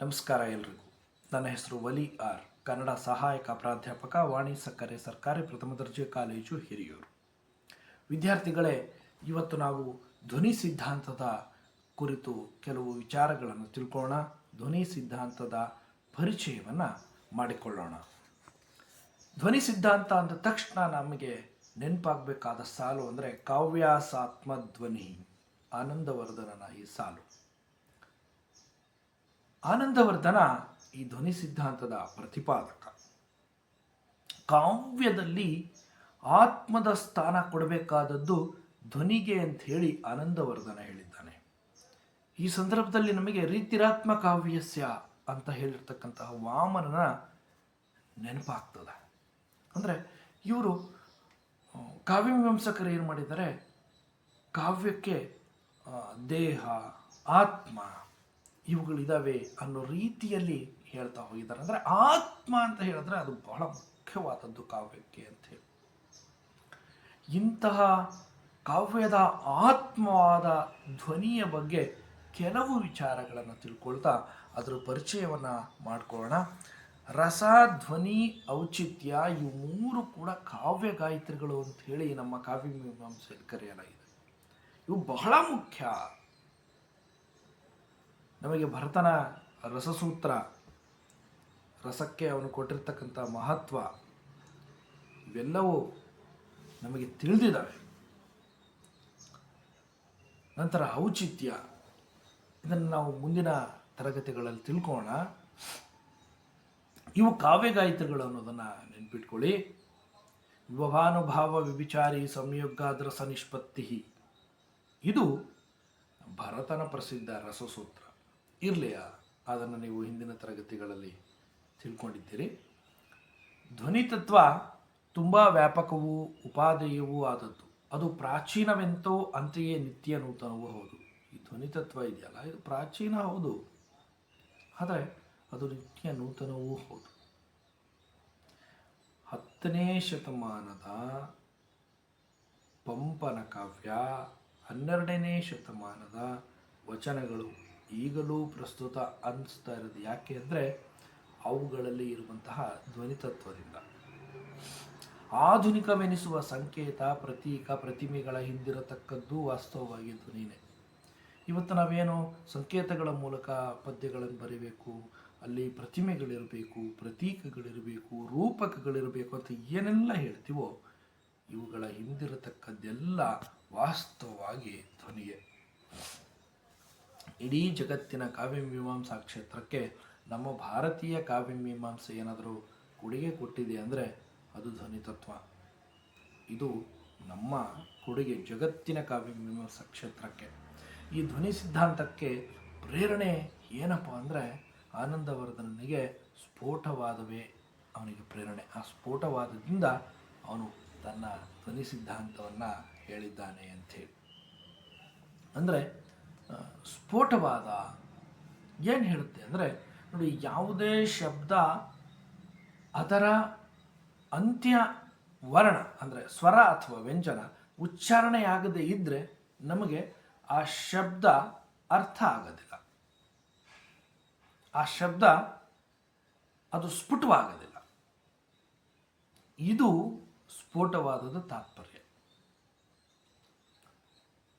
ನಮಸ್ಕಾರ ಎಲ್ರಿಗೂ. ನನ್ನ ಹೆಸರು ವಲಿ ಆರ್, ಕನ್ನಡ ಸಹಾಯಕ ಪ್ರಾಧ್ಯಾಪಕ, ವಾಣಿ ಸಕ್ಕರೆ ಸರ್ಕಾರಿ ಪ್ರಥಮ ದರ್ಜೆ ಕಾಲೇಜು ಹಿರಿಯೂರು. ವಿದ್ಯಾರ್ಥಿಗಳೇ, ಇವತ್ತು ನಾವು ಧ್ವನಿ ಸಿದ್ಧಾಂತದ ಕುರಿತು ಕೆಲವು ವಿಚಾರಗಳನ್ನು ತಿಳ್ಕೊಳ್ಳೋಣ. ಧ್ವನಿ ಸಿದ್ಧಾಂತದ ಪರಿಚಯವನ್ನು ಮಾಡಿಕೊಳ್ಳೋಣ. ಧ್ವನಿ ಸಿದ್ಧಾಂತ ಅಂದ ತಕ್ಷಣ ನಮಗೆ ನೆನಪಾಗಬೇಕಾದ ಸಾಲು ಅಂದರೆ ಕಾವ್ಯಾಸಾತ್ಮ ಧ್ವನಿ ಆನಂದವರ್ಧನನ ಈ ಸಾಲು. ಆನಂದವರ್ಧನ ಈ ಧ್ವನಿ ಸಿದ್ಧಾಂತದ ಪ್ರತಿಪಾದಕ. ಕಾವ್ಯದಲ್ಲಿ ಆತ್ಮದ ಸ್ಥಾನ ಕೊಡಬೇಕಾದದ್ದು ಧ್ವನಿಗೆ ಅಂತ ಹೇಳಿ ಆನಂದವರ್ಧನ ಹೇಳಿದ್ದಾನೆ. ಈ ಸಂದರ್ಭದಲ್ಲಿ ನಮಗೆ ರೀತಿರಾತ್ಮ ಕಾವ್ಯಸ್ಯ ಅಂತ ಹೇಳಿರ್ತಕ್ಕಂತಹ ವಾಮನನ ನೆನಪಾಗ್ತದೆ. ಅಂದರೆ ಇವರು ಕಾವ್ಯಮೀಮಾಂಸಕರು ಏನು ಮಾಡಿದ್ದಾರೆ? ಕಾವ್ಯಕ್ಕೆ ದೇಹ, ಆತ್ಮ ಇವುಗಳಿದಾವೆ ಅನ್ನೋ ರೀತಿಯಲ್ಲಿ ಹೇಳ್ತಾ ಹೋಗಿದ್ದಾರೆ. ಅಂದರೆ ಆತ್ಮ ಅಂತ ಹೇಳಿದ್ರೆ ಅದು ಬಹಳ ಮುಖ್ಯವಾದದ್ದು ಕಾವ್ಯಕ್ಕೆ ಅಂತ ಹೇಳಿ. ಇಂತಹ ಕಾವ್ಯದ ಆತ್ಮವಾದ ಧ್ವನಿಯ ಬಗ್ಗೆ ಕೆಲವು ವಿಚಾರಗಳನ್ನು ತಿಳ್ಕೊಳ್ತಾ ಅದರ ಪರಿಚಯವನ್ನು ಮಾಡ್ಕೊಳ್ಳೋಣ. ರಸ, ಧ್ವನಿ, ಔಚಿತ್ಯ ಇವು ಮೂರು ಕೂಡ ಕಾವ್ಯ ಗಾಯತ್ರಿಗಳು ಅಂತ ಹೇಳಿ ನಮ್ಮ ಕಾವ್ಯ ಮೀಮಾಂಸೆಯಲ್ಲಿ ಕರೆಯಲಾಗಿದೆ. ಇವು ಬಹಳ ಮುಖ್ಯ. ನಮಗೆ ಭರತನ ರಸಸೂತ್ರ, ರಸಕ್ಕೆ ಅವನು ಕೊಟ್ಟಿರ್ತಕ್ಕಂಥ ಮಹತ್ವ, ಇವೆಲ್ಲವೂ ನಮಗೆ ತಿಳಿದಿದ್ದಾವೆ. ನಂತರ ಔಚಿತ್ಯ, ಇದನ್ನು ನಾವು ಮುಂದಿನ ತರಗತಿಗಳಲ್ಲಿ ತಿಳ್ಕೋಣ. ಇವು ಕಾವ್ಯ ಗಾಯತ್ರಿಗಳು ಅನ್ನೋದನ್ನು ನೆನ್ಪಿಟ್ಕೊಳ್ಳಿ. ವಿಭವಾನುಭಾವ ವಿಭಿಚಾರಿ ಸಂಯೋಗಾದ್ರಸ ನಿಷ್ಪತ್ತಿ ಇದು ಭರತನ ಪ್ರಸಿದ್ಧ ರಸಸೂತ್ರ. ಇರಲಿಯಾ? ಅದನ್ನು ನೀವು ಹಿಂದಿನ ತರಗತಿಗಳಲ್ಲಿ ತಿಳ್ಕೊಂಡಿದ್ದೀರಿ. ಧ್ವನಿತತ್ವ ತುಂಬ ವ್ಯಾಪಕವೂ ಉಪಾದೇಯವೂ ಆದದ್ದು. ಅದು ಪ್ರಾಚೀನವೆಂತೋ ಅಂತೆಯೇ ನಿತ್ಯ ನೂತನವೂ ಹೌದು. ಈ ಧ್ವನಿತತ್ವ ಇದೆಯಲ್ಲ? ಇದು ಪ್ರಾಚೀನ ಹೌದು. ಆದರೆ ಅದು ನಿತ್ಯ ನೂತನವೂ ಹೌದು. ಹತ್ತನೇ ಶತಮಾನದ ಪಂಪನ ಕಾವ್ಯ, ಹನ್ನೆರಡನೇ ಶತಮಾನದ ವಚನಗಳು. ಈಗಲೂ ಪ್ರಸ್ತುತ ಅನಿಸ್ತಾ ಇರೋದು ಯಾಕೆ ಅಂದರೆ ಅವುಗಳಲ್ಲಿ ಇರುವಂತಹ ಧ್ವನಿತತ್ವದಿಂದ. ಆಧುನಿಕವೆನಿಸುವ ಸಂಕೇತ, ಪ್ರತೀಕ, ಪ್ರತಿಮೆಗಳ ಹಿಂದಿರತಕ್ಕದ್ದು ವಾಸ್ತವವಾಗಿ ಧ್ವನಿನೇ. ಇವತ್ತು ನಾವೇನು ಸಂಕೇತಗಳ ಮೂಲಕ ಪದ್ಯಗಳನ್ನು ಬರೀಬೇಕು, ಅಲ್ಲಿ ಪ್ರತಿಮೆಗಳಿರಬೇಕು, ಪ್ರತೀಕಗಳಿರಬೇಕು, ರೂಪಕಗಳಿರಬೇಕು ಅಂತ ಏನೆಲ್ಲ ಹೇಳ್ತೀವೋ ಇವುಗಳ ಹಿಂದಿರತಕ್ಕದ್ದೆಲ್ಲ ವಾಸ್ತವವಾಗಿ ಧ್ವನಿಯೇ. ಇಡೀ ಜಗತ್ತಿನ ಕಾವ್ಯಮೀಮಾಂಸಾ ಕ್ಷೇತ್ರಕ್ಕೆ ನಮ್ಮ ಭಾರತೀಯ ಕಾವ್ಯಮೀಮಾಂಸೆ ಏನಾದರೂ ಕೊಡುಗೆ ಕೊಟ್ಟಿದೆ ಅಂದರೆ ಅದು ಧ್ವನಿತತ್ವ ಇದು ನಮ್ಮ ಕೊಡುಗೆ ಜಗತ್ತಿನ ಕಾವ್ಯಮೀಮಾಂಸಾ ಕ್ಷೇತ್ರಕ್ಕೆ. ಈ ಧ್ವನಿ ಸಿದ್ಧಾಂತಕ್ಕೆ ಪ್ರೇರಣೆ ಏನಪ್ಪ ಅಂದರೆ ಆನಂದವರ್ಧನನಿಗೆ ಸ್ಫೋಟವಾದವೇ ಅವನಿಗೆ ಪ್ರೇರಣೆ. ಆ ಸ್ಫೋಟವಾದದಿಂದ ಅವನು ತನ್ನ ಧ್ವನಿ ಸಿದ್ಧಾಂತವನ್ನು ಹೇಳಿದ್ದಾನೆ ಅಂಥೇಳಿ. ಅಂದರೆ ಸ್ಫೋಟವಾದ ಏನು ಹೇಳುತ್ತೆ ಅಂದರೆ, ನೋಡಿ, ಯಾವುದೇ ಶಬ್ದ ಅದರ ಅಂತ್ಯ ವರ್ಣ ಅಂದರೆ ಸ್ವರ ಅಥವಾ ವ್ಯಂಜನ ಉಚ್ಚಾರಣೆಯಾಗದೇ ಇದ್ದರೆ ನಮಗೆ ಆ ಶಬ್ದ ಅರ್ಥ ಆಗೋದಿಲ್ಲ. ಆ ಶಬ್ದ ಅದು ಸ್ಫುಟವಾಗೋದಿಲ್ಲ. ಇದು ಸ್ಫೋಟವಾದದ ತಾತ್ಪರ್ಯ.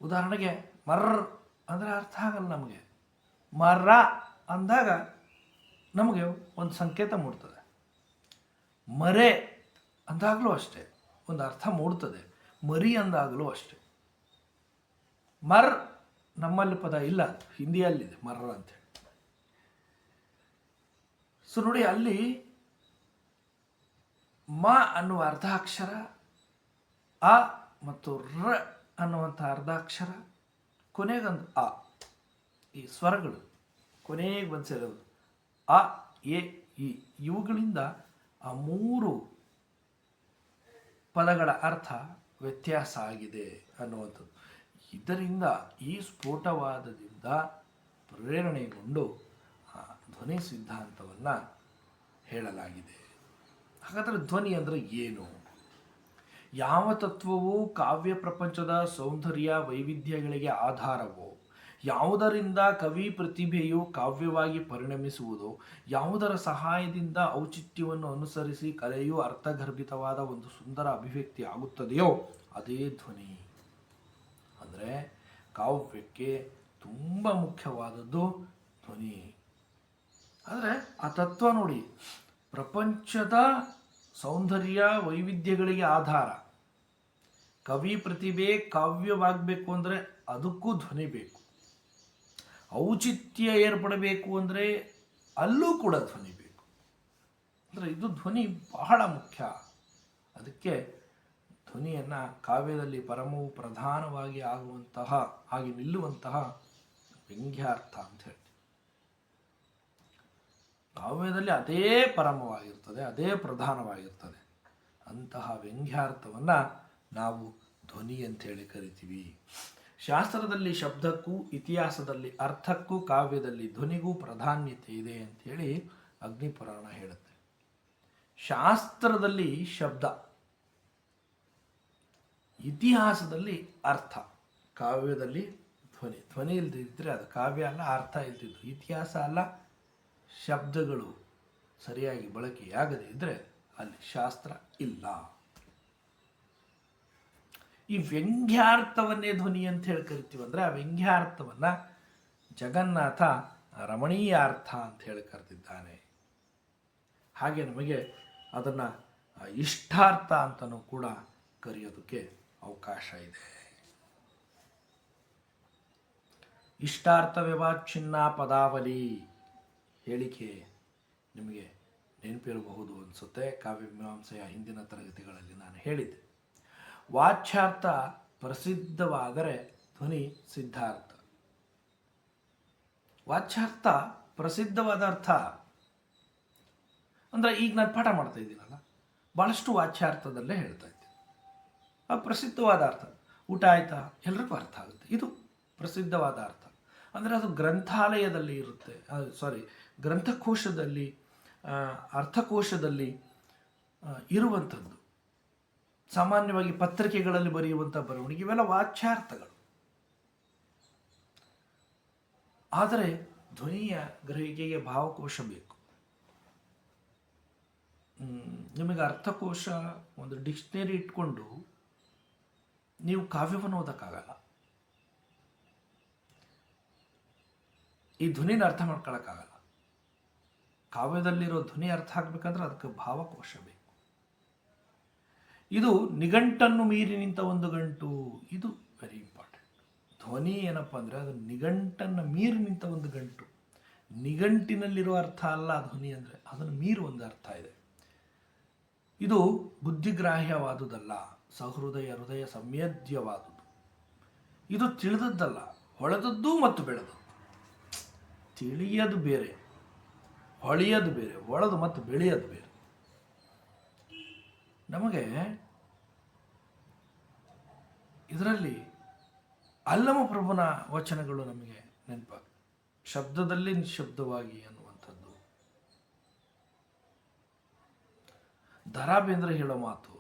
ಉದಾಹರಣೆಗೆ ಮರ್ರ ಅಂದರೆ ಅರ್ಥ ಆಗಲ್ಲ ನಮಗೆ. ಮರ ಅಂದಾಗ ನಮಗೆ ಒಂದು ಸಂಕೇತ ಮೂಡ್ತದೆ. ಮರೆ ಅಂದಾಗಲೂ ಅಷ್ಟೇ, ಒಂದು ಅರ್ಥ ಮೂಡ್ತದೆ. ಮರಿ ಅಂದಾಗಲೂ ಅಷ್ಟೇ. ಮರ್ ನಮ್ಮಲ್ಲಿ ಪದ ಇಲ್ಲ, ಹಿಂದಿಯಲ್ಲಿದೆ ಮರ್ರ ಅಂತೇಳಿ ಸೊ ನೋಡಿ, ಅಲ್ಲಿ ಮ ಅನ್ನುವ ಅರ್ಧಾಕ್ಷರ, ಅ ಮತ್ತು ರ ಅನ್ನುವಂಥ ಅರ್ಧಾಕ್ಷರ ಕೊನೆಗೊಂದು ಅ, ಈ ಸ್ವರಗಳು ಕೊನೆಗೆ ಬಂದು ಸೇರೋದು. ಅ, ಎ, ಇ, ಇವುಗಳಿಂದ ಆ ಮೂರು ಪದಗಳ ಅರ್ಥ ವ್ಯತ್ಯಾಸ ಆಗಿದೆ ಅನ್ನುವಂಥದ್ದು. ಇದರಿಂದ ಈ ಸ್ಫೋಟವಾದದಿಂದ ಪ್ರೇರಣೆಗೊಂಡು ಆ ಧ್ವನಿ ಸಿದ್ಧಾಂತವನ್ನು ಹೇಳಲಾಗಿದೆ. ಹಾಗಾದರೆ ಧ್ವನಿ ಅಂದರೆ ಏನು? ಯಾವ ತತ್ವವು ಕಾವ್ಯ ಪ್ರಪಂಚದ ಸೌಂದರ್ಯ ವೈವಿಧ್ಯಗಳಿಗೆ ಆಧಾರವೋ, ಯಾವುದರಿಂದ ಕವಿ ಪ್ರತಿಭೆಯು ಕಾವ್ಯವಾಗಿ ಪರಿಣಮಿಸುವುದು, ಯಾವುದರ ಸಹಾಯದಿಂದ ಔಚಿತ್ಯವನ್ನು ಅನುಸರಿಸಿ ಕಲೆಯು ಅರ್ಥಗರ್ಭಿತವಾದ ಒಂದು ಸುಂದರ ಅಭಿವ್ಯಕ್ತಿ ಆಗುತ್ತದೆಯೋ, ಅದೇ ಧ್ವನಿ. ಅಂದರೆ ಕಾವ್ಯಕ್ಕೆ ತುಂಬ ಮುಖ್ಯವಾದದ್ದು ಧ್ವನಿ. ಆದರೆ ಆ ತತ್ವ ನೋಡಿ, ಪ್ರಪಂಚದ ಸೌಂದರ್ಯ ವೈವಿಧ್ಯಗಳಿಗೆ ಆಧಾರ. ಕವಿ ಪ್ರತಿಭೆ ಕಾವ್ಯವಾಗಬೇಕು ಅಂದರೆ ಅದಕ್ಕೂ ಧ್ವನಿ ಬೇಕು. ಔಚಿತ್ಯ ಏರ್ಪಡಬೇಕು ಅಂದರೆ ಅಲ್ಲೂ ಕೂಡ ಧ್ವನಿ ಬೇಕು. ಅಂದರೆ ಇದು ಧ್ವನಿ ಬಹಳ ಮುಖ್ಯ. ಅದಕ್ಕೆ ಧ್ವನಿಯನ್ನು ಕಾವ್ಯದಲ್ಲಿ ಪರಮವು ಪ್ರಧಾನವಾಗಿ ಆಗುವಂತಹ ಹಾಗೆ ನಿಲ್ಲುವಂತಹ ವ್ಯಂಗ್ಯಾರ್ಥ ಅಂತ ಹೇಳ್ತೀವಿ. ಕಾವ್ಯದಲ್ಲಿ ಅದೇ ಪರಮವಾಗಿರ್ತದೆ, ಅದೇ ಪ್ರಧಾನವಾಗಿರ್ತದೆ. ಅಂತಹ ವ್ಯಂಗ್ಯಾರ್ಥವನ್ನು ನಾವು ಧ್ವನಿ ಅಂತೇಳಿ ಕರಿತೀವಿ. ಶಾಸ್ತ್ರದಲ್ಲಿ ಶಬ್ದಕ್ಕೂ, ಇತಿಹಾಸದಲ್ಲಿ ಅರ್ಥಕ್ಕೂ, ಕಾವ್ಯದಲ್ಲಿ ಧ್ವನಿಗೂ ಪ್ರಾಧಾನ್ಯತೆ ಇದೆ ಅಂಥೇಳಿ ಅಗ್ನಿಪುರಾಣ ಹೇಳುತ್ತೆ. ಶಾಸ್ತ್ರದಲ್ಲಿ ಶಬ್ದ, ಇತಿಹಾಸದಲ್ಲಿ ಅರ್ಥ, ಕಾವ್ಯದಲ್ಲಿ ಧ್ವನಿ. ಧ್ವನಿ ಇಲ್ಲದಿದ್ದರೆ ಅದು ಕಾವ್ಯ ಅಲ್ಲ, ಅರ್ಥ ಇಲ್ದಿದ್ದು. ಇತಿಹಾಸ ಅಲ್ಲ ಶಬ್ದಗಳು ಸರಿಯಾಗಿ ಬಳಕೆಯಾಗದೇ ಇದ್ದರೆ ಅಲ್ಲಿ ಶಾಸ್ತ್ರ ಇಲ್ಲ. ಈ ವ್ಯಂಗ್ಯಾರ್ಥವನ್ನೇ ಧ್ವನಿ ಅಂತ ಹೇಳಿ ಕರಿತೀವಂದರೆ ಆ ವ್ಯಂಗ್ಯಾರ್ಥವನ್ನು ಜಗನ್ನಾಥ ರಮಣೀಯಾರ್ಥ ಅಂತ ಹೇಳಿ ಕರೆದಿದ್ದಾನೆ. ಹಾಗೆ ನಮಗೆ ಅದನ್ನು ಇಷ್ಟಾರ್ಥ ಅಂತಲೂ ಕೂಡ ಕರೆಯೋದಕ್ಕೆ ಅವಕಾಶ ಇದೆ. ಇಷ್ಟಾರ್ಥ ವ್ಯವಾಚ್ಛಿನ್ನ ಪದಾವಲಿ ಹೇಳಿಕೆ ನಿಮಗೆ ನೆನಪಿರಬಹುದು ಅನಿಸುತ್ತೆ. ಕಾವ್ಯಮೀಮಾಂಸೆಯ ಹಿಂದಿನ ತರಗತಿಗಳಲ್ಲಿ ನಾನು ಹೇಳಿದ್ದೆ. ವಾಚ್ಯಾರ್ಥ ಪ್ರಸಿದ್ಧವಾದರೆ ಧ್ವನಿ ಸಿದ್ಧಾರ್ಥ. ವಾಚ್ಯಾರ್ಥ ಪ್ರಸಿದ್ಧವಾದ ಅರ್ಥ ಅಂದರೆ ಈಗ ನಾನು ಪಾಠ ಮಾಡ್ತಾ ಇದ್ದೀನಲ್ಲ ಭಾಳಷ್ಟು ವಾಚ್ಯಾರ್ಥದಲ್ಲೇ ಹೇಳ್ತಾ ಇದ್ದೀನಿ. ಆ ಪ್ರಸಿದ್ಧವಾದ ಅರ್ಥ, ಊಟ ಆಯ್ತಾ? ಎಲ್ರಿಗೂ ಅರ್ಥ ಆಗುತ್ತೆ. ಇದು ಪ್ರಸಿದ್ಧವಾದ ಅರ್ಥ. ಅಂದರೆ ಅದು ಗ್ರಂಥಾಲಯದಲ್ಲಿ ಇರುತ್ತೆ. ಸಾರಿ ಗ್ರಂಥಕೋಶದಲ್ಲಿ ಅರ್ಥಕೋಶದಲ್ಲಿ ಇರುವಂಥದ್ದು. ಸಾಮಾನ್ಯವಾಗಿ ಪತ್ರಿಕೆಗಳಲ್ಲಿ ಬರೆಯುವಂಥ ಬರವಣಿಗೆ, ಇವೆಲ್ಲ ವಾಚ್ಯಾರ್ಥಗಳು. ಆದರೆ ಧ್ವನಿಯ ಗ್ರಹಿಕೆಗೆ ಭಾವಕೋಶ ಬೇಕು. ನಿಮಗೆ ಅರ್ಥಕೋಶ ಒಂದು ಡಿಕ್ಷನರಿ ಇಟ್ಕೊಂಡು ನೀವು ಕಾವ್ಯವನ್ನು ಓದೋಕ್ಕಾಗಲ್ಲ. ಈ ಧ್ವನಿನ ಅರ್ಥ ಮಾಡ್ಕೊಳಕ್ಕಾಗಲ್ಲ. ಕಾವ್ಯದಲ್ಲಿರೋ ಧ್ವನಿ ಅರ್ಥ ಆಗ್ಬೇಕಂದ್ರೆ ಅದಕ್ಕೆ ಭಾವಕೋಶ ಬೇಕು. ಇದು ನಿಘಂಟನ್ನು ಮೀರಿ ನಿಂತ ಒಂದು ಗಂಟು, ಇದು ವೆರಿ ಇಂಪಾರ್ಟೆಂಟ್ ಧ್ವನಿ ಏನಪ್ಪ ಅಂದರೆ ಅದು ನಿಘಂಟನ್ನು ಮೀರಿ ನಿಂತ ಒಂದು ಗಂಟು. ನಿಘಂಟಿನಲ್ಲಿರುವ ಅರ್ಥ ಅಲ್ಲ ಧ್ವನಿ ಅಂದರೆ, ಅದನ್ನು ಮೀರಿ ಒಂದು ಅರ್ಥ ಇದೆ. ಇದು ಬುದ್ಧಿಗ್ರಾಹ್ಯವಾದುದಲ್ಲ, ಸಹೃದಯ ಹೃದಯ ಸಂವೇದ್ಯವಾದುದು ಇದು ತಿಳಿದದ್ದಲ್ಲ, ಹೊಳೆದದ್ದು ಮತ್ತು ಬೆಳೆದದ್ದು. ತಿಳಿಯದು ಬೇರೆ. ಹೊಳೆಯೋದು ಬೇರೆ, ಒಳದು ಮತ್ತು ಬೆಳೆಯೋದು ಬೇರೆ. ನಮಗೆ ಇದರಲ್ಲಿ ಅಲ್ಲಮ ಪ್ರಭುನ ವಚನಗಳು ನಮಗೆ ನೆನಪಾಗ ಶಬ್ದದಲ್ಲಿ ನಿಶಬ್ದವಾಗಿ ಅನ್ನುವಂಥದ್ದು. ದರಾ ಬೇಂದ್ರೆ ಹೇಳೋ ಮಾತು.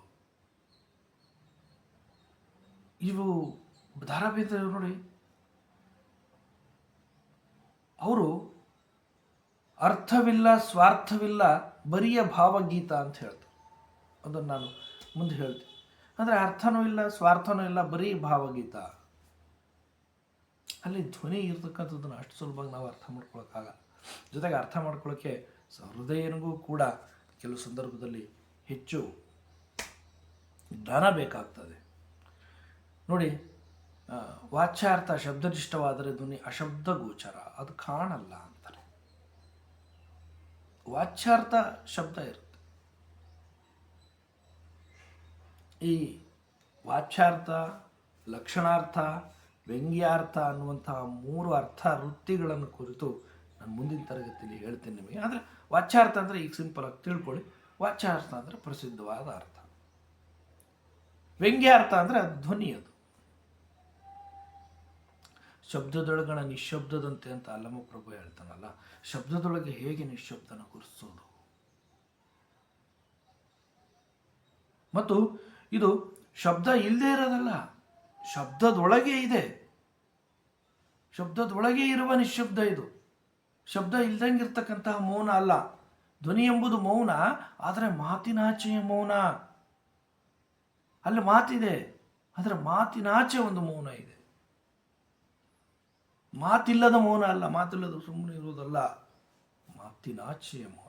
ಇವು ದರಾ ಬೇಂದ್ರ ನೋಡಿ, ಅವರು ಅರ್ಥವಿಲ್ಲ, ಸ್ವಾರ್ಥವಿಲ್ಲ, ಬರಿಯ ಭಾವಗೀತ ಅಂತ ಹೇಳ್ತಾರೆ. ಅದನ್ನು ನಾನು ಮುಂದೆ ಹೇಳ್ತೀನಿ. ಅಂದರೆ ಅರ್ಥನೂ ಇಲ್ಲ, ಸ್ವಾರ್ಥನೂ ಇಲ್ಲ, ಬರೀ ಭಾವಗೀತ. ಅಲ್ಲಿ ಧ್ವನಿ ಇರ್ತಕ್ಕಂಥದ್ದನ್ನು ಅಷ್ಟು ಸುಲಭವಾಗಿ ನಾವು ಅರ್ಥ ಮಾಡ್ಕೊಳಕ್ಕಾಗ ಜೊತೆಗೆ ಅರ್ಥ ಮಾಡ್ಕೊಳ್ಳೋಕ್ಕೆ ಹೃದಯನಿಗೂ ಕೂಡ ಕೆಲವು ಸಂದರ್ಭದಲ್ಲಿ ಹೆಚ್ಚು ಜ್ಞಾನ ಬೇಕಾಗ್ತದೆ. ನೋಡಿ ವಾಚ್ಯಾರ್ಥ ಶಬ್ದನಿಷ್ಠವಾದರೆ ಧ್ವನಿ ಅಶಬ್ದ ಗೋಚರ. ಅದು ಕಾಣಲ್ಲ ವಾಚ್ಯಾರ್ಥ ಶಬ್ದ ಇರುತ್ತೆ. ಈ ವಾಚ್ಯಾರ್ಥ, ಲಕ್ಷಣಾರ್ಥ, ವ್ಯಂಗ್ಯಾರ್ಥ ಅನ್ನುವಂತಹ ಮೂರು ಅರ್ಥ ವೃತ್ತಿಗಳನ್ನು ಕುರಿತು ನಾನು ಮುಂದಿನ ತರಗತಿಯಲ್ಲಿ ಹೇಳ್ತೇನೆ ನಿಮಗೆ. ಆದರೆ ವಾಚ್ಯಾರ್ಥ ಅಂದರೆ ಈಗ ಸಿಂಪಲ್ ಆಗಿ ತಿಳ್ಕೊಳ್ಳಿ. ವಾಚ್ಯಾರ್ಥ ಅಂದರೆ ಪ್ರಸಿದ್ಧವಾದ ಅರ್ಥ. ವ್ಯಂಗ್ಯಾರ್ಥ ಅಂದರೆ ಅದು ಧ್ವನಿ ಅದು. ಶಬ್ದದೊಳಗಣ ನಿಶಬ್ದದಂತೆ ಅಂತ ಅಲ್ಲಮ ಪ್ರಭು ಹೇಳ್ತಾನಲ್ಲ, ಶಬ್ದದೊಳಗೆ ಹೇಗೆ ನಿಶಬ್ದನ ಗುರುತಿಸೋದು? ಮತ್ತು ಇದು ಶಬ್ದ ಇಲ್ಲದೆ ಇರೋದಲ್ಲ, ಶಬ್ದದೊಳಗೆ ಇದೆ. ಶಬ್ದದೊಳಗೆ ಇರುವ ನಿಶಬ್ದ ಇದು. ಶಬ್ದ ಇಲ್ದಂಗಿರ್ತಕ್ಕಂತಹ ಮೌನ ಅಲ್ಲ. ಧ್ವನಿ ಎಂಬುದು ಮೌನ, ಆದರೆ ಮಾತಿನಾಚೆಯ ಮೌನ. ಅಲ್ಲಿ ಮಾತಿದೆ, ಆದರೆ ಮಾತಿನಾಚೆ ಒಂದು ಮೌನ ಇದೆ. ಮಾತಿಲ್ಲದ ಮೌನ ಅಲ್ಲ, ಮಾತಿಲ್ಲದ ಸುಮ್ಮನೆ ಇರುವುದಲ್ಲ. ಮಾತಿನಾಚೆಯ ಮೌನ.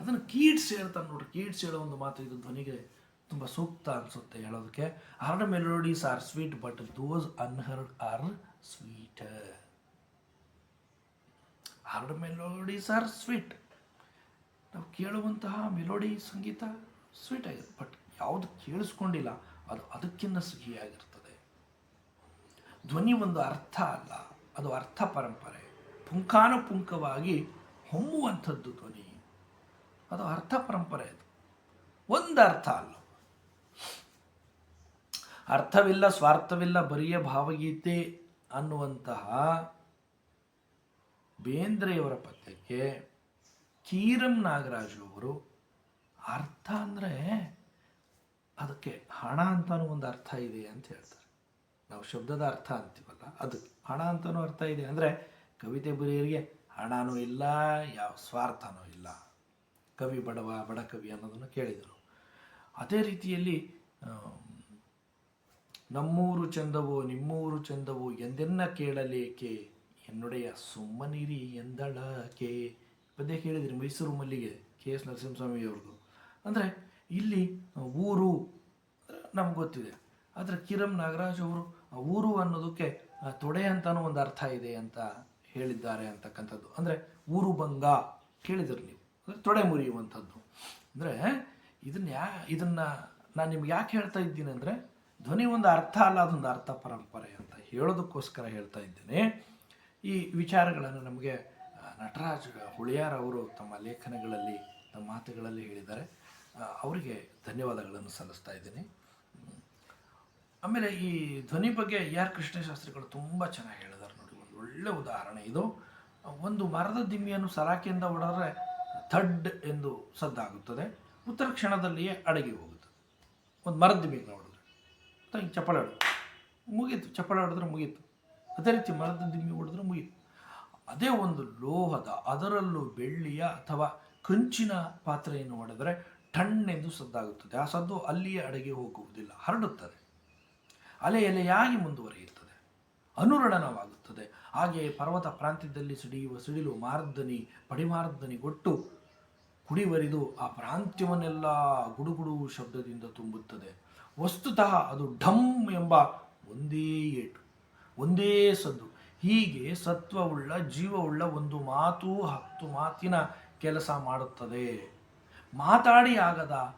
ಅದನ್ನು ಕೀಟ್ಸ್ ಹೇಳ್ತಾನೆ ನೋಡ್ರಿ ಕೀಟ್ಸ್ ಹೇಳೋ ಒಂದು ಮಾತು ಇದು ಧ್ವನಿಗೆ ತುಂಬ ಸೂಕ್ತ ಅನಿಸುತ್ತೆ ಹೇಳೋದಕ್ಕೆ. Heard melodies are sweet, but those unheard are sweet. Heard melodies are sweet. ನಾವು ಕೇಳುವಂತಹ ಮೆಲೋಡಿ ಸಂಗೀತ ಸ್ವೀಟ್ ಆಗಿದೆ, ಬಟ್ ಯಾವುದು ಕೇಳಿಸ್ಕೊಂಡಿಲ್ಲ, ಅದು ಅದಕ್ಕಿಂತ ಸಿಹಿಯಾಗಿರ್ತದೆ ಧ್ವನಿ ಒಂದು ಅರ್ಥ ಅಲ್ಲ, ಅದು ಅರ್ಥ ಪರಂಪರೆ. ಪುಂಖಾನುಪುಂಖವಾಗಿ ಹೊಮ್ಮುವಂಥದ್ದು ಧ್ವನಿ. ಅದು ಅರ್ಥ ಪರಂಪರೆ ಅದು. ಒಂದು ಅರ್ಥ ಅಲ್ಲ. ಅರ್ಥವಿಲ್ಲ, ಸ್ವಾರ್ಥವಿಲ್ಲ, ಬರಿಯ ಭಾವಗೀತೆ ಅನ್ನುವಂತಹ ಬೇಂದ್ರೆಯವರ ಪದ್ಯಕ್ಕೆ ಕೀರಂ ನಾಗರಾಜು ಅವರು ಅರ್ಥ ಅಂದರೆ ಅದಕ್ಕೆ ಹಣ ಅಂತಲೂ ಒಂದು ಅರ್ಥ ಇದೆ ಅಂತ ಹೇಳ್ತಾರೆ. ನಾವು ಶಬ್ದದ ಅರ್ಥ ಅಂತೀವಲ್ಲ? ಅದು ಹಣ ಅಂತಲೂ ಅರ್ಥ ಇದೆ. ಅಂದರೆ ಕವಿತೆ ಬರೆಯೋರಿಗೆ ಹಣನೂ ಇಲ್ಲ, ಯಾವ ಸ್ವಾರ್ಥನೂ ಇಲ್ಲ. ಕವಿ ಬಡವ, ಬಡ ಕವಿ ಅನ್ನೋದನ್ನು ಕೇಳಿದರು. ಅದೇ ರೀತಿಯಲ್ಲಿ ನಮ್ಮೂರು ಚಂದವೋ, ನಿಮ್ಮೂರು ಚಂದವೋ ಎಂದೆನ್ನ ಕೇಳಲೇಕೆ? ಎನ್ನುಡೆಯ ಸುಮ್ಮನಿರಿ ಎಂದಳಕೆ ಪದ್ಯ ಕೇಳಿದ್ರಿ ಮೈಸೂರು ಮಲ್ಲಿಗೆ, ಕೆ ಎಸ್ ನರಸಿಂಹಸ್ವಾಮಿ ಅವ್ರದ್ದು. ಅಂದರೆ ಇಲ್ಲಿ ಊರು ನಮ್ಗೆ ಗೊತ್ತಿದೆ. ಆದರೆ ಕಿರಂ ನಾಗರಾಜ್ ಅವರು ಊರು ಅನ್ನೋದಕ್ಕೆ ತೊಡೆ ಅಂತಾನೂ ಒಂದು ಅರ್ಥ ಇದೆ ಅಂತ ಹೇಳಿದ್ದಾರೆ ಅಂತಕ್ಕಂಥದ್ದು. ಅಂದರೆ ಊರು ಭಂಗ ಕೇಳಿದ್ರು ನೀವು. ಅಂದರೆ ತೊಡೆ ಮುರಿಯುವಂಥದ್ದು. ಅಂದರೆ ಇದನ್ನ ಯಾ, ಇದನ್ನು ನಾನು ನಿಮ್ಗೆ ಯಾಕೆ ಹೇಳ್ತಾ ಇದ್ದೀನಿ ಅಂದರೆ, ಧ್ವನಿ ಒಂದು ಅರ್ಥ ಅಲ್ಲ, ಅದೊಂದು ಅರ್ಥ ಪರಂಪರೆ ಅಂತ ಹೇಳೋದಕ್ಕೋಸ್ಕರ ಹೇಳ್ತಾ ಇದ್ದೇನೆ. ಈ ವಿಚಾರಗಳನ್ನು ನಮಗೆ ನಟರಾಜ್ ಹುಳಿಯಾರ್ ಅವರು ತಮ್ಮ ಲೇಖನಗಳಲ್ಲಿ, ತಮ್ಮ ಮಾತುಗಳಲ್ಲಿ ಹೇಳಿದ್ದಾರೆ. ಅವರಿಗೆ ಧನ್ಯವಾದಗಳನ್ನು ಸಲ್ಲಿಸ್ತಾ ಇದ್ದೀನಿ. ಆಮೇಲೆ ಈ ಧ್ವನಿ ಬಗ್ಗೆ ಆರ್ ಕೃಷ್ಣಶಾಸ್ತ್ರಿಗಳು ತುಂಬ ಚೆನ್ನಾಗಿ ಹೇಳಿದ್ದಾರೆ ನೋಡಿ, ಒಂದು ಒಳ್ಳೆ ಉದಾಹರಣೆ ಇದು. ಒಂದು ಮರದ ದಿಮ್ಮಿಯನ್ನು ಸಲಾಕೆಯಿಂದ ಹೊಡೆದ್ರೆ ಥಡ್ ಎಂದು ಸದ್ದಾಗುತ್ತದೆ, ಉತ್ತರ ಕ್ಷಣದಲ್ಲಿಯೇ ಅಡಗಿ ಹೋಗುತ್ತದೆ. ಒಂದು ಮರದ ದಿಮ್ಮಿಯನ್ನು ಹೊಡೆದ್ರೆ ಹಿಂಗೆ ಚಪ್ಪಾಳೆ ಹೊಡೆದು ಮುಗೀತು ಚಪ್ಪಳ ಹೊಡೆದ್ರೆ ಮುಗೀತು. ಅದೇ ರೀತಿ ಮರದ ದಿಮ್ಮಿ ಹೊಡೆದ್ರೆ ಮುಗೀತು. ಅದೇ ಒಂದು ಲೋಹದ, ಅದರಲ್ಲೂ ಬೆಳ್ಳಿಯ ಅಥವಾ ಕಂಚಿನ ಪಾತ್ರೆಯನ್ನು ಹೊಡೆದರೆ ಠಣ್ಣೆಂದು ಸದ್ದಾಗುತ್ತದೆ. ಆ ಸದ್ದು ಅಲ್ಲಿಯೇ ಅಡಗಿ ಹೋಗುವುದಿಲ್ಲ, ಹರಡುತ್ತದೆ. ಅಲೆ ಎಲೆಯಾಗಿ ಮುಂದುವರಿಯುತ್ತದೆ. ಅನುರಣನವಾಗುತ್ತದೆ. ಹಾಗೆಯೇ ಪರ್ವತ ಪ್ರಾಂತ್ಯದಲ್ಲಿ ಸಿಡಿಯುವ ಸಿಡಿಲು ಮಾರ್ದನಿ ಪಡಿಮಾರ್ದನಿಗೊಟ್ಟು ಕುಡಿವರಿದು ಆ ಪ್ರಾಂತ್ಯವನ್ನೆಲ್ಲ ಗುಡುಗುಡು ಶಬ್ದದಿಂದ ತುಂಬುತ್ತದೆ. ವಸ್ತುತಃ ಅದು ಢಮ್ ಎಂಬ ಒಂದೇ ಏಟು, ಒಂದೇ ಸದ್ದು. ಹೀಗೆ ಸತ್ವವುಳ್ಳ, ಜೀವವುಳ್ಳ ಒಂದು ಮಾತು ಹತ್ತು ಮಾತಿನ ಕೆಲಸ ಮಾಡುತ್ತದೆ. ಮಾತಾಡಿ ಆಗದ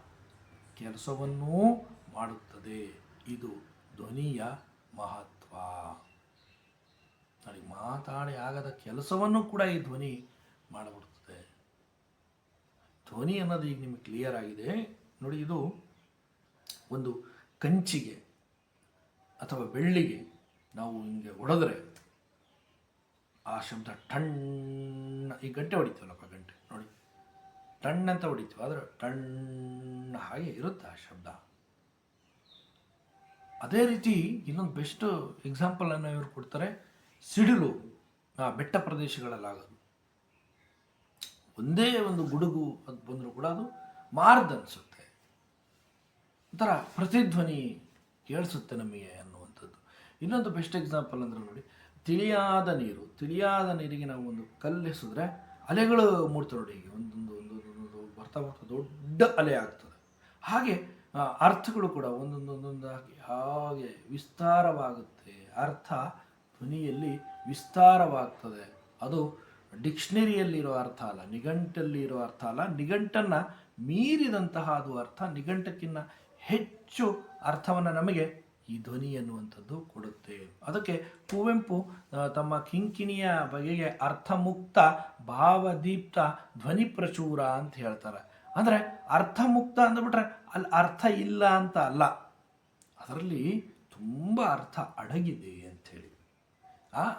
ಕೆಲಸವನ್ನೂ ಮಾಡುತ್ತದೆ. ಇದು ಧ್ವನಿಯ ಮಹತ್ವ. ನೋಡಿ ಮಾತಾಡಿ ಆಗದ ಕೆಲಸವನ್ನು ಕೂಡ ಈ ಧ್ವನಿ ಮಾಡಿಬಿಡ್ತದೆ. ಧ್ವನಿ ಅನ್ನೋದು ಈಗ ನಿಮಗೆ ಕ್ಲಿಯರ್ ಆಗಿದೆ. ನೋಡಿ, ಇದು ಒಂದು ಕಂಚಿಗೆ ಅಥವಾ ಬೆಳ್ಳಿಗೆ ನಾವು ಹಿಂಗೆ ಹೊಡೆದ್ರೆ ಆ ಶಬ್ದ ಟಣ್ಣ ಈ ಗಂಟೆ ಹೊಡಿತೀವಲ್ಲಪ್ಪ ಗಂಟೆ? ನೋಡಿ ಟಣ್ಣ ಅಂತ ಹೊಡಿತೀವಿ, ಆದರೆ ಟಣ್ಣ ಹಾಗೆ ಇರುತ್ತೆ ಆ ಶಬ್ದ. ಅದೇ ರೀತಿ ಇನ್ನೊಂದು ಬೆಸ್ಟ್ ಎಕ್ಸಾಂಪಲನ್ನು ಇವರು ಕೊಡ್ತಾರೆ, ಸಿಡಿಲು, ಆ ಬೆಟ್ಟ ಪ್ರದೇಶಗಳಲ್ಲಾಗೋದು. ಒಂದೇ ಒಂದು ಗುಡುಗು ಅದು ಬಂದರೂ ಕೂಡ ಅದು ಮಾರ್ದ್ ಅನಿಸುತ್ತೆ. ಒಂಥರ ಪ್ರತಿಧ್ವನಿ ಕೇಳಿಸುತ್ತೆ ನಮಗೆ ಅನ್ನುವಂಥದ್ದು. ಇನ್ನೊಂದು ಬೆಸ್ಟ್ ಎಕ್ಸಾಂಪಲ್ ಅಂದರೆ ನೋಡಿ, ತಿಳಿಯಾದ ನೀರು, ತಿಳಿಯಾದ ನೀರಿಗೆ ನಾವು ಒಂದು ಕಲ್ಲೆಸಿದ್ರೆ ಅಲೆಗಳು ಮೂಡ್ತವೆ ನೋಡಿ ಒಂದೊಂದು ಒಂದೊಂದು ಬರ್ತಾ ಬರ್ತಾ ದೊಡ್ಡ ಅಲೆ ಆಗ್ತದೆ. ಹಾಗೆ ಅರ್ಥಗಳು ಕೂಡ ಒಂದೊಂದೊಂದೊಂದಾಗಿ ಹಾಗೆ ವಿಸ್ತಾರವಾಗುತ್ತೆ. ಅರ್ಥ ಧ್ವನಿಯಲ್ಲಿ ವಿಸ್ತಾರವಾಗ್ತದೆ. ಅದು ಡಿಕ್ಷನರಿಯಲ್ಲಿರೋ ಅರ್ಥ ಅಲ್ಲ ನಿಘಂಟಲ್ಲಿ ಇರೋ ಅರ್ಥ ಅಲ್ಲ. ನಿಘಂಟನ್ನು ಮೀರಿದಂತಹ ಅದು ಅರ್ಥ ನಿಘಂಟಕ್ಕಿಂತ ಹೆಚ್ಚು ಅರ್ಥವನ್ನು ನಮಗೆ ಈ ಧ್ವನಿ ಎನ್ನುವಂಥದ್ದು ಕೊಡುತ್ತೆ. ಅದಕ್ಕೆ ಕುವೆಂಪು ತಮ್ಮ ಕಿಂಕಿಣಿಯ ಬಗೆಗೆ ಅರ್ಥಮುಕ್ತ, ಭಾವದೀಪ್ತ ಧ್ವನಿ ಪ್ರಚುರ ಅಂತ ಹೇಳ್ತಾರೆ. ಅಂದರೆ ಅರ್ಥ ಮುಕ್ತ ಅಂದ್ಬಿಟ್ರೆ ಅಲ್ಲಿ ಅರ್ಥ ಇಲ್ಲ ಅಂತ ಅಲ್ಲ. ಅದರಲ್ಲಿ ತುಂಬ ಅರ್ಥ ಅಡಗಿದೆ ಅಂಥೇಳಿ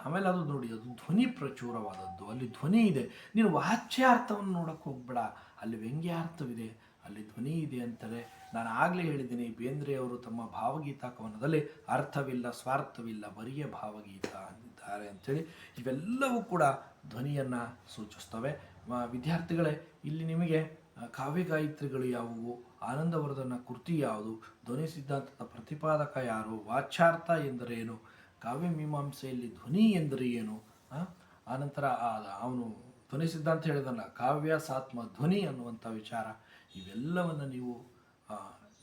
ಆಮೇಲೆ ಅದು ನೋಡಿ, ಅದು ಧ್ವನಿ ಪ್ರಚುರವಾದದ್ದು. ಅಲ್ಲಿ ಧ್ವನಿ ಇದೆ. ನೀನು ವಾಚ್ಯಾರ್ಥವನ್ನು ನೋಡಕ್ಕೆ ಹೋಗ್ಬೇಡ. ಅಲ್ಲಿ ವ್ಯಂಗ್ಯಾರ್ಥವಿದೆ. ಅಲ್ಲಿ ಧ್ವನಿ ಇದೆ ಅಂತಾರೆ. ನಾನು ಆಗಲೇ ಹೇಳಿದ್ದೀನಿ, ಬೇಂದ್ರೆ ಅವರು ತಮ್ಮ ಭಾವಗೀತಾ ಕವನದಲ್ಲಿ ಅರ್ಥವಿಲ್ಲ, ಸ್ವಾರ್ಥವಿಲ್ಲ, ಬರಿಯ ಭಾವಗೀತ ಅಂದಿದ್ದಾರೆ ಅಂಥೇಳಿ ಇವೆಲ್ಲವೂ ಕೂಡ ಧ್ವನಿಯನ್ನು ಸೂಚಿಸ್ತವೆ. ವಿದ್ಯಾರ್ಥಿಗಳೇ, ಇಲ್ಲಿ ನಿಮಗೆ ಕಾವ್ಯಗಾಯತ್ರಿಗಳು ಯಾವುವು? ಆನಂದವರ್ಧನ ಕೃತಿ ಯಾವುದು? ಧ್ವನಿ ಸಿದ್ಧಾಂತದ ಪ್ರತಿಪಾದಕ ಯಾರು? ವಾಚ್ಯಾರ್ಥ ಎಂದರೇನು? ಕಾವ್ಯ ಮೀಮಾಂಸೆಯಲ್ಲಿ ಧ್ವನಿ ಎಂದರೆ ಏನು? ಆನಂತರ ಅವನು ಧ್ವನಿ ಸಿದ್ಧಾಂತ ಹೇಳಿದಲ್ಲ, ಕಾವ್ಯ ಸಾತ್ಮ ಧ್ವನಿ ಅನ್ನುವಂಥ ವಿಚಾರ. ಇವೆಲ್ಲವನ್ನು ನೀವು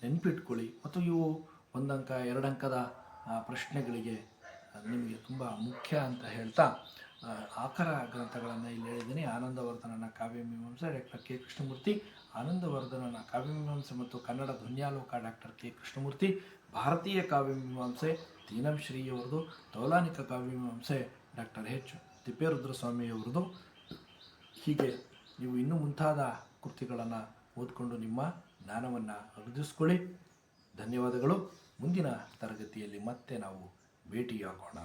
ನೆನಪಿಟ್ಕೊಳ್ಳಿ. ಮತ್ತು ಇವು ಒಂದಂಕ, ಎರಡಂಕದ ಪ್ರಶ್ನೆಗಳಿಗೆ ನಿಮಗೆ ತುಂಬ ಮುಖ್ಯ ಅಂತ ಹೇಳ್ತಾ ಆಕರ ಗ್ರಂಥಗಳನ್ನು ಇಲ್ಲಿ ಹೇಳಿದ್ದೀನಿ. ಆನಂದವರ್ಧನನ ಕಾವ್ಯಮೀಮಾಂಸೆ ಡಾಕ್ಟರ್ ಕೆ. ಕೃಷ್ಣಮೂರ್ತಿ. ಆನಂದವರ್ಧನನ ಕಾವ್ಯಮೀಮಾಂಸೆ ಮತ್ತು ಕನ್ನಡ ಧ್ವನ್ಯಾಲೋಕ ಡಾಕ್ಟರ್ ಕೆ. ಕೃಷ್ಣಮೂರ್ತಿ. ಭಾರತೀಯ ಕಾವ್ಯಮೀಮಾಂಸೆ ತೀನಂ ಶ್ರೀಯವರದು ತೌಲಾನಿಕ ಕಾವ್ಯಮೀಮಾಂಸೆ ಡಾಕ್ಟರ್ ಎಚ್. ತಿಪ್ಪೇರುದ್ರಸ್ವಾಮಿಯವರದು. ಹೀಗೆ ನೀವು ಇನ್ನೂ ಮುಂತಾದ ಕೃತಿಗಳನ್ನು ಓದ್ಕೊಂಡು ನಿಮ್ಮ ಜ್ಞಾನವನ್ನು ಅಭಿವೃದ್ಧಿಸ್ಕೊಳ್ಳಿ ಧನ್ಯವಾದಗಳು. ಮುಂದಿನ ತರಗತಿಯಲ್ಲಿ ಮತ್ತೆ ನಾವು ಭೇಟಿಯಾಗೋಣ.